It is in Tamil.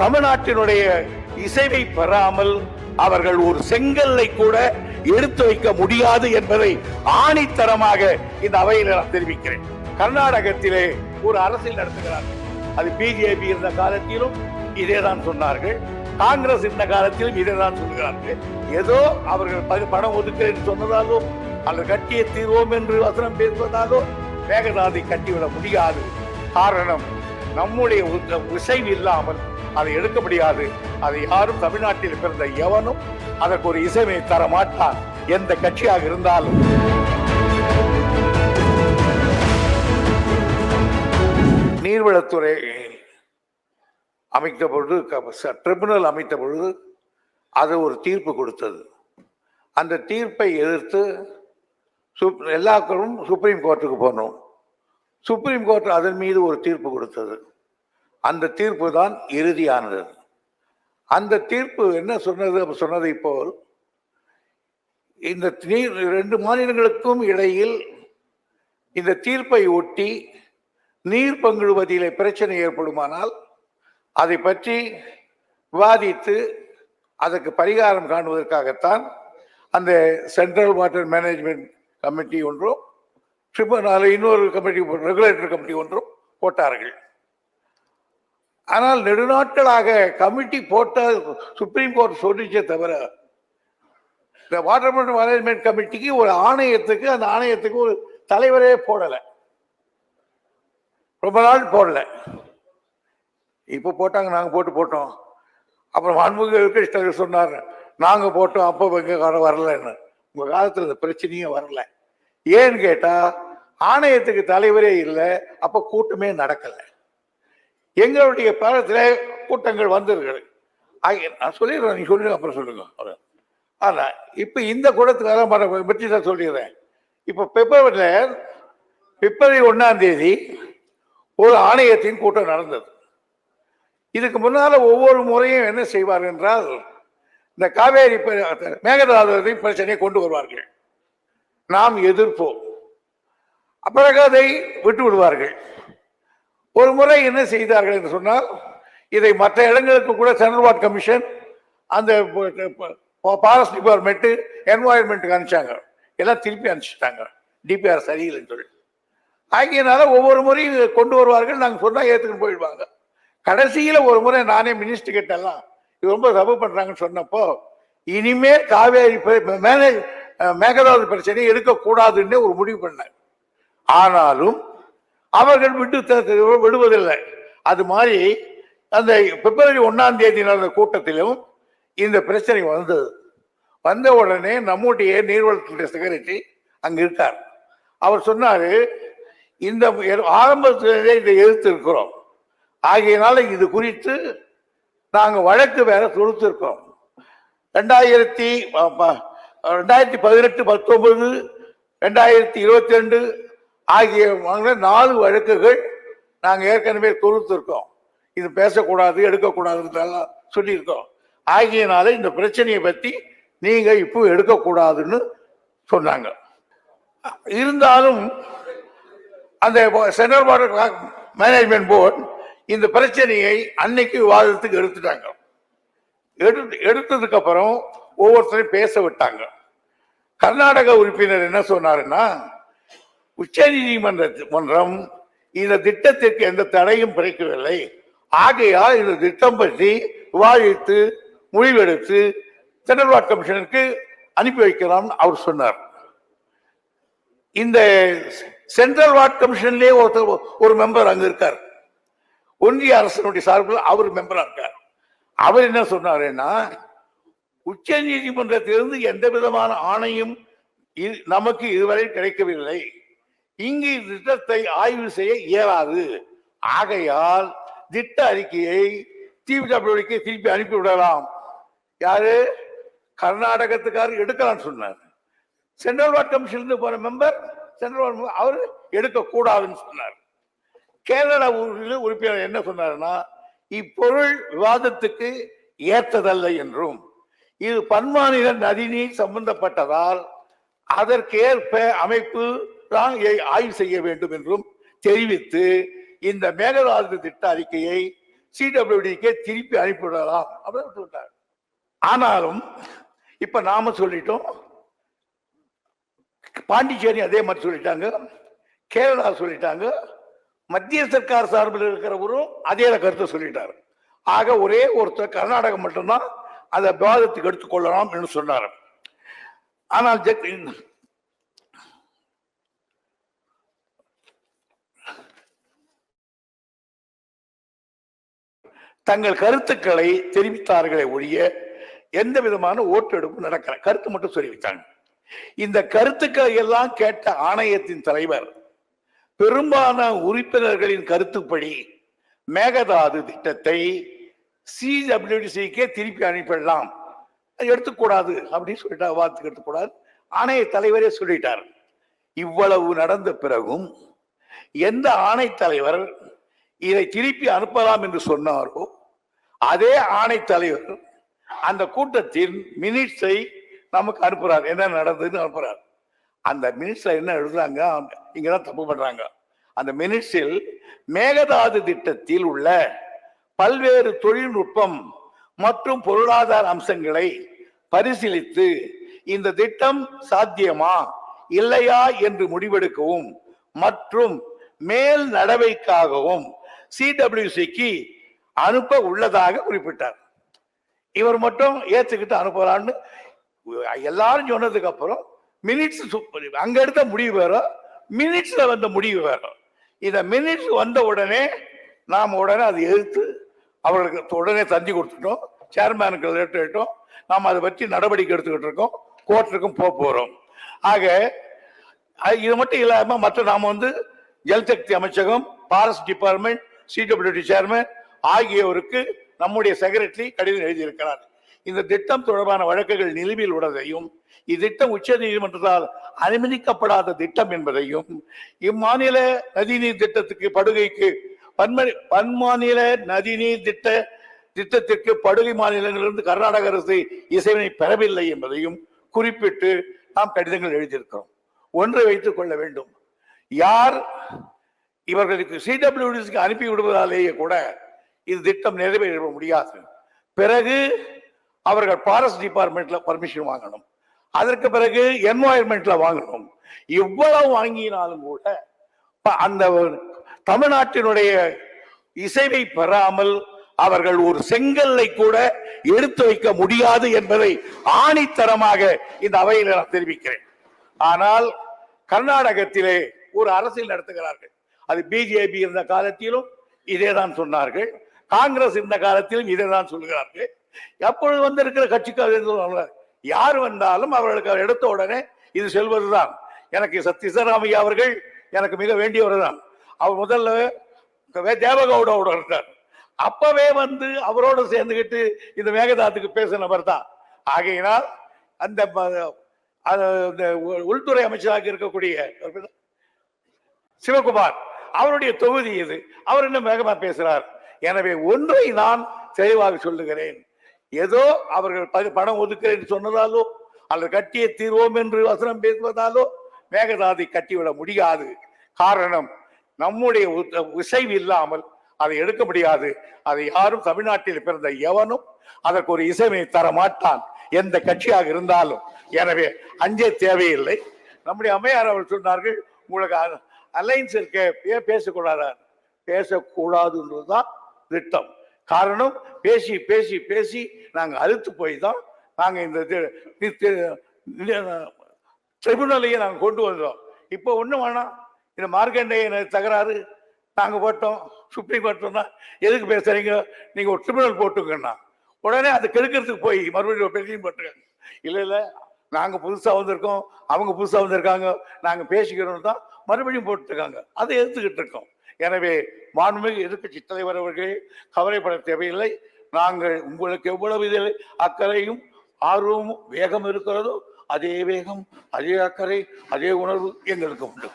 தமிழ்நாட்டினுடைய இசைவை பெறாமல் அவர்கள் ஒரு செங்கல்லை கூட எடுத்து வைக்க முடியாது என்பதை ஆணித்தரமாக இந்த அவையில் நான் தெரிவிக்கிறேன். கர்நாடகத்திலே ஒரு அரசியல் நடத்துகிறார்கள். அது பிஜேபி இருந்த காலத்திலும் இதேதான் சொன்னார்கள். காங்கிரஸ் இருந்த காலத்திலும் இதேதான் சொல்கிறார்கள். ஏதோ அவர்கள் பணம் ஒதுக்கிறேன் சொன்னதாலோ அல்லது கட்டிய தீர்வோம் என்று வசனம் பேசுவதாலோ மேகதாதை கட்டிவிட முடியாது. காரணம் நம்முடைய உ- இசைவு இல்லாமல் அதை எடுக்க முடியாது. அதை யாரும் தமிழ்நாட்டில் பிறந்த எவனும் அதற்கு ஒரு இசைமை தர மாட்டான். எந்த கட்சியாக இருந்தாலும். நீர்வளத்துறை அமைத்த பொழுது ட்ரிபுனல் அமைத்த பொழுது அது ஒரு தீர்ப்பு கொடுத்தது. அந்த தீர்ப்பை எதிர்த்து சுப் எல்லாக்களும் சுப்ரீம் கோர்ட்டுக்கு போனோம். சுப்ரீம் கோர்ட் அதன் மீது ஒரு தீர்ப்பு கொடுத்தது. அந்த தீர்ப்பு தான் இறுதியானது. அந்த தீர்ப்பு என்ன சொன்னது? சொன்னதை போல் இந்த நீர் ரெண்டு மாநிலங்களுக்கும் இடையில் இந்த தீர்ப்பை ஒட்டி நீர் பங்கிடுவதிலே பிரச்சனை ஏற்படுமானால் அதை பற்றி விவாதித்து அதற்கு பரிகாரம் காணுவதற்காகத்தான் அந்த சென்ட்ரல் வாட்டர் மேனேஜ்மெண்ட் கமிட்டி ஒன்றும் ட்ரிபுனல் இன்னொரு கமிட்டி ரெகுலேட்டர் கமிட்டி ஒன்றும் போட்டார்கள். ஆனால் நெடுநாட்களாக கமிட்டி போட்ட சுப்ரீம் கோர்ட் சொல்லிச்சே தவிர இந்த வாட்டர் மேனேஜ்மெண்ட் கமிட்டிக்கு ஒரு ஆணையத்துக்கு அந்த ஆணையத்துக்கு ஒரு தலைவரே போடலை. ரொம்ப நாள் போடலை. இப்போ போட்டாங்க நாங்கள் போட்டு போட்டோம். அப்புறம் மாண்புமிகு கிருஷ்ணர் சொன்னார் நாங்கள் போட்டோம் அப்போ எங்கள் காலம் வரலன்னு. உங்கள் காலத்தில் இந்த பிரச்சனையும் வரல. ஏன்னு கேட்டால் ஆணையத்துக்கு தலைவரே இல்லை அப்போ கூட்டமே நடக்கலை. எங்களுடைய பாலத்தில் கூட்டங்கள் வந்திருக்கிறது ஆகிய நான் சொல்லிடுறேன் நீ சொல்லுங்க அப்புறம் சொல்லுங்க. ஆனால் இப்போ இந்த கூட்டத்துக்காக மர பற்றி தான் சொல்லிடுறேன். இப்போ பிப்ரவரியில் பிப்ரவரி ஒன்றாந்தேதி தேதி ஒரு ஆணையத்தின் கூட்டம் நடந்தது. இதுக்கு முன்னால் ஒவ்வொரு முறையும் என்ன செய்வார் என்றால் இந்த காவேரி ப- பிரச்சனையை கொண்டு வருவார்கள். நாம் எதிர்ப்போம். பிறகு அதை விட்டு விடுவார்கள். ஒரு முறை என்ன செய்தார்கள் என்று சொன்னால் இதை மற்ற இடங்களுக்கு கூட சென்ட்ரல் வாட் கமிஷன் அந்த ஃபாரஸ்ட் டிபார்ட்மெண்ட்டு என்வாயன்மெண்ட்டுக்கு அனுப்பிச்சாங்க. எல்லாம் திருப்பி அனுப்பிச்சிட்டாங்க. டிபிஆர் சரியில்லைன்னு சொல்லி. ஆகியனால ஒவ்வொரு முறையும் கொண்டு வருவார்கள். நாங்கள் சொன்னால் ஏற்றுக்குன்னு போயிடுவாங்க. கடைசியில் ஒரு முறை நானே மினிஸ்டர் கிட்டெல்லாம் இது ரொம்ப தப்பு பண்ணுறாங்கன்னு சொன்னப்போ இனிமேல் காவேரி மேனேஜ் மேகதாது பிரச்சனை எடுக்கக்கூடாதுன்னு ஒரு முடிவு பண்ணாங்க ஆனாலும் அவர்கள் விட்டு விடுவதில்லை. அது மாதிரி அந்த பிப்ரவரி ஒன்னாம் தேதி நடந்த கூட்டத்திலும் இந்த பிரச்சனை வந்தது. வந்த உடனே நம்முடைய நீர்வளத்துறை செக்ரட்டரி அங்கே இருக்கார். அவர் சொன்னார் இந்த ஆரம்பத்திலே இதை எதிர்த்திருக்கிறோம். ஆகையினால இது குறித்து நாங்கள் வழக்கு வேற தொடுத்திருக்கிறோம். ரெண்டாயிரத்தி ரெண்டாயிரத்தி பதினெட்டு பத்தொன்பது ரெண்டாயிரத்தி இருபத்தி ரெண்டு ஆகிய வாங்கின நாலு வழக்குகள் நாங்கள் ஏற்கனவே தொகுத்திருக்கோம். இது பேசக்கூடாது எடுக்கக்கூடாதுன்றதெல்லாம் சொல்லியிருக்கோம். ஆகியனால இந்த பிரச்சனையை பத்தி நீங்க இப்போ எடுக்கக்கூடாதுன்னு சொன்னாங்க. இருந்தாலும் அந்த சென்ட்ரல் வாட்டர் மேனேஜ்மெண்ட் போர்டு இந்த பிரச்சனையை அன்னைக்கு விவாதத்துக்கு எடுத்துட்டாங்க. எடுத்து எடுத்ததுக்கு அப்புறம் ஒவ்வொருத்தரையும் பேச விட்டாங்க. கர்நாடக உறுப்பினர் என்ன சொன்னாருன்னா உச்ச நீதிமன்ற மன்றம் இந்த திட்டத்திற்கு எந்த தடையும் பிறக்கவில்லை. ஆகையால் இந்த திட்டம் பற்றி விவாதித்து முடிவெடுத்து சென்ட்ரல் கமிஷனுக்கு அனுப்பி வைக்கலாம்னு அவர் சொன்னார். இந்த சென்ட்ரல் வார்ட் கமிஷன்லேயே ஒருத்தர் ஒரு மெம்பர் அங்க இருக்கார். ஒன்றிய அரசனுடைய சார்பில் அவர் மெம்பரா இருக்கார். அவர் என்ன சொன்னாருன்னா உச்ச நீதிமன்றத்திலிருந்து எந்த விதமான ஆணையும் நமக்கு இதுவரை கிடைக்கவில்லை. இங்கு திட்டத்தை ஆய்வு செய்ய இயலாது. ஆகையால் திட்ட அறிக்கையை டிபிடபிள்யூடிக்கு திருப்பி அனுப்பி விடலாம் யாரு? கர்நாடகத்துக்காரர் எடுக்கலாம்னு சொன்னார். சென்ட்ரல் வாட் கமிஷன் போன மெம்பர் சென்ட்ரல் வாட் அவர் எடுக்க கூடாதுன்னு சொன்னார். கேரளா உறுப்பினர் உறுப்பினர் என்ன சொன்னார்னா இப்பொருள் விவாதத்துக்கு ஏற்றதல்ல என்றும் இது பன்மாநில நதிநீர் சம்பந்தப்பட்டதால் அதற்கேற்ப அமைப்பு தான் ஆய்வு செய்ய வேண்டும் என்றும் தெரிவித்து இந்த மேகதாது திட்ட அறிக்கையை சிடபிள்யூடிக்கே திருப்பி அனுப்பிவிடலாம் அப்படின்னு சொல்லிட்டார். ஆனாலும் இப்ப நாம சொல்லிட்டோம். பாண்டிச்சேரி அதே மாதிரி சொல்லிட்டாங்க. கேரளா சொல்லிட்டாங்க. மத்திய சர்க்கார் சார்பில் இருக்கிறவரும் அதே கருத்தை சொல்லிட்டார். ஆக ஒரே ஒருத்தர் கர்நாடகம் மட்டும்தான் அதை விவாதத்துக்கு எடுத்துக்கொள்ளலாம் என்று சொன்னார். ஆனால் தங்கள் கருத்துக்களை தெரிவித்தார்களே ஒழிய எந்த விதமான ஓட்டெடுப்பு நடக்கல. கருத்து மட்டும் தெரிவித்தாங்க இந்த கருத்துக்களை எல்லாம் கேட்ட ஆணையத்தின் தலைவர் பெரும்பாலான உறுப்பினர்களின் கருத்துப்படி மேகதாது திட்டத்தை சிடபிள்யூடிசிக்கே திருப்பி அனுப்பிடலாம். எடுத்துக்கூடாது அப்படின்னு சொல்லிட்டா வார்த்தைக்கு எடுத்துக்கூடாது. ஆணைய தலைவரே சொல்லிட்டார். இவ்வளவு நடந்த பிறகும் எந்த ஆணைத்தலைவர் இதை திருப்பி அனுப்பலாம் என்று சொன்னாரோ அதே ஆணைத்தலைவர் அந்த கூட்டத்தின் மினிட்ஸை நமக்கு அனுப்புறார். என்ன நடந்ததுன்னு அனுப்புறார். அந்த மினிட்ஸ்ல என்ன எழுதுறாங்க? இங்கதான் தப்பு பண்றாங்க. அந்த மினிட்ஸில் மேகதாது திட்டத்தில் உள்ள பல்வேறு தொழில்நுட்பம் மற்றும் பொருளாதார அம்சங்களை பரிசீலித்து இந்த திட்டம் சாத்தியமா இல்லையா என்று முடிவெடுக்கவும் மற்றும் மேல் நடவடிக்கைக்காகவும் சிடபிள்யூசிக்கு அனுப்ப உள்ளதாக குறிப்பிட்டார். இவர் மட்டும் ஏற்றுக்கிட்டு அனுப்பலான்னு எல்லாரும் சொன்னதுக்கு அப்புறம் மினிட்ஸ் அங்க எடுத்த முடிவு வேற மினிட்ஸ்ல வந்த முடிவு வேற. இந்த மினிட்ஸ் வந்த உடனே நாம் உடனே அதை எதிர்த்து அவர்களுக்கு உடனே தந்தி கொடுத்துட்டோம் சேர்மேனுக்கு லெட்டர் இட்டோம் நாம் அதை பற்றி நடவடிக்கை எடுத்துக்கிட்டு இருக்கோம் கோர்ட்டுக்கும் போக போறோம். ஆக இது மட்டும் இல்லாம மற்ற நாம் வந்து ஜல்சக்தி அமைச்சகம் ஃபாரஸ்ட் டிபார்ட்மெண்ட் சிடபிள்யூடி சேர்மன் ஆகியோருக்கு நம்முடைய செக்ரட்டரி கடிதம் எழுதியிருக்கிறார். இந்த திட்டம் தொடர்பான வழக்குகள் நிலுவையில் உள்ளதையும் இத்திட்டம் உச்ச நீதிமன்றத்தால் அனுமதிக்கப்படாத திட்டம் என்பதையும் இம்மாநில நதிநீர் திட்டத்துக்கு படுகைக்கு பன்ம பன்மாநில நதிநீர் திட்ட திட்டத்திற்கு படுகை மாநிலங்களிலிருந்து கர்நாடக அரசு இசைவினை பெறவில்லை என்பதையும் குறிப்பிட்டு நாம் கடிதங்கள் எழுதியிருக்கிறோம். ஒன்றை வைத்துக் கொள்ள வேண்டும். யார் இவர்களுக்கு சிடபிள்யூடிஸ்க்கு அனுப்பி விடுவதாலேயே கூட இது திட்டம் நிறைவேற முடியாது. பிறகு அவர்கள் ஃபாரஸ்ட் டிபார்ட்மெண்ட்ல பர்மிஷன் வாங்கணும். அதற்கு பிறகு என்வாயர்மெண்ட்ல வாங்கணும். இவ்வளவு வாங்கினாலும் கூட அந்த தமிழ்நாட்டினுடைய இசைவை பெறாமல் அவர்கள் ஒரு செங்கல்லை கூட எடுத்து வைக்க முடியாது என்பதை ஆணித்தரமாக இந்த அவையில் நான் தெரிவிக்கிறேன். ஆனால் கர்நாடகத்திலே ஒரு அரசியல் நடத்துகிறார்கள். அது பிஜேபி இருந்த காலத்திலும் இதே தான் சொன்னார்கள். காங்கிரஸ் இருந்த காலத்திலும் இதே தான் சொல்கிறார்கள். எப்பொழுது வந்திருக்கிற கட்சிக்கு யார் வந்தாலும் அவர்களுக்கு அவர் எடுத்த உடனே இது செல்வதுதான். எனக்கு சத்யசராமையா அவர்கள் எனக்கு மிக வேண்டியவர் தான் அவர் முதல்ல வே- தேவகவுடாவோட இருந்தார். அப்பவே வந்து அவரோடு சேர்ந்துக்கிட்டு இந்த மேகதாத்துக்கு பேசினவர் தான் ஆகையினால் அந்த அது இந்த உள்துறை அமைச்சராக இருக்கக்கூடிய சிவகுமார். அவருடைய தொகுதி இது. அவர் இன்னும் வேகமா பேசுறார். எனவே ஒன்றை நான் தெளிவாக சொல்லுகிறேன். ஏதோ அவர்கள் பணம் ஒதுக்கிறேன் சொன்னதாலோ அல்லது கட்டிய தீர்வோம் என்று வசனம் பேசுவதாலோ மேகதாதை கட்டிவிட முடியாது. காரணம் நம்முடைய இசைவு இல்லாமல் அதை எடுக்க முடியாது. அதை யாரும் தமிழ்நாட்டில் பிறந்த எவனும் அதற்கு ஒரு இசைவை தர மாட்டான் எந்த கட்சியாக இருந்தாலும். எனவே அஞ்சே தேவையில்லை. நம்முடைய அம்மையார் அவர்கள் சொன்னார்கள் உங்களுக்கு அலைன்ஸ் இருக்கே ஏன் பேசக்கூடாதுன்றது தான் திட்டம். காரணம் பேசி பேசி பேசி நாங்கள் அழுத்து போய் தான் நாங்கள் இந்த தி- தி- ட்ரிபுனலையே கொண்டு வந்தோம். இப்போ ஒன்றும் வேணாம். இந்த மார்க்கண்டேய தகராறு? நாங்கள் போட்டோம். சுப்ரீம் கோர்ட் சொன்னா எதுக்கு பேசுகிறீங்க நீங்கள் ஒரு ட்ரிபுனல் போட்டுக்கண்ணா உடனே அது கெடுக்கிறதுக்கு போய் மறுபடியும் ஒரு பெட்டிஷன் போட்டுருக்காங்க இல்லை இல்லை நாங்கள் புதுசாக வந்திருக்கோம். அவங்க புதுசாக வந்திருக்காங்க. நாங்கள் பேசிக்கிறோம் தான் மறுபடியும் போட்டுருக்காங்க. அதை எடுத்துக்கிட்டு இருக்கோம். எனவே மாண்புமிகு எதிர்கட்சி தலைவர் அவர்களே கவலைப்பட தேவையில்லை. நாங்கள் உங்களுக்கு எவ்வளவு இதில் அக்கறையும் ஆர்வமும் வேகம் இருக்கிறதோ அதே வேகம் அதே அக்கறை அதே உணர்வு எங்களுக்கு உண்டு.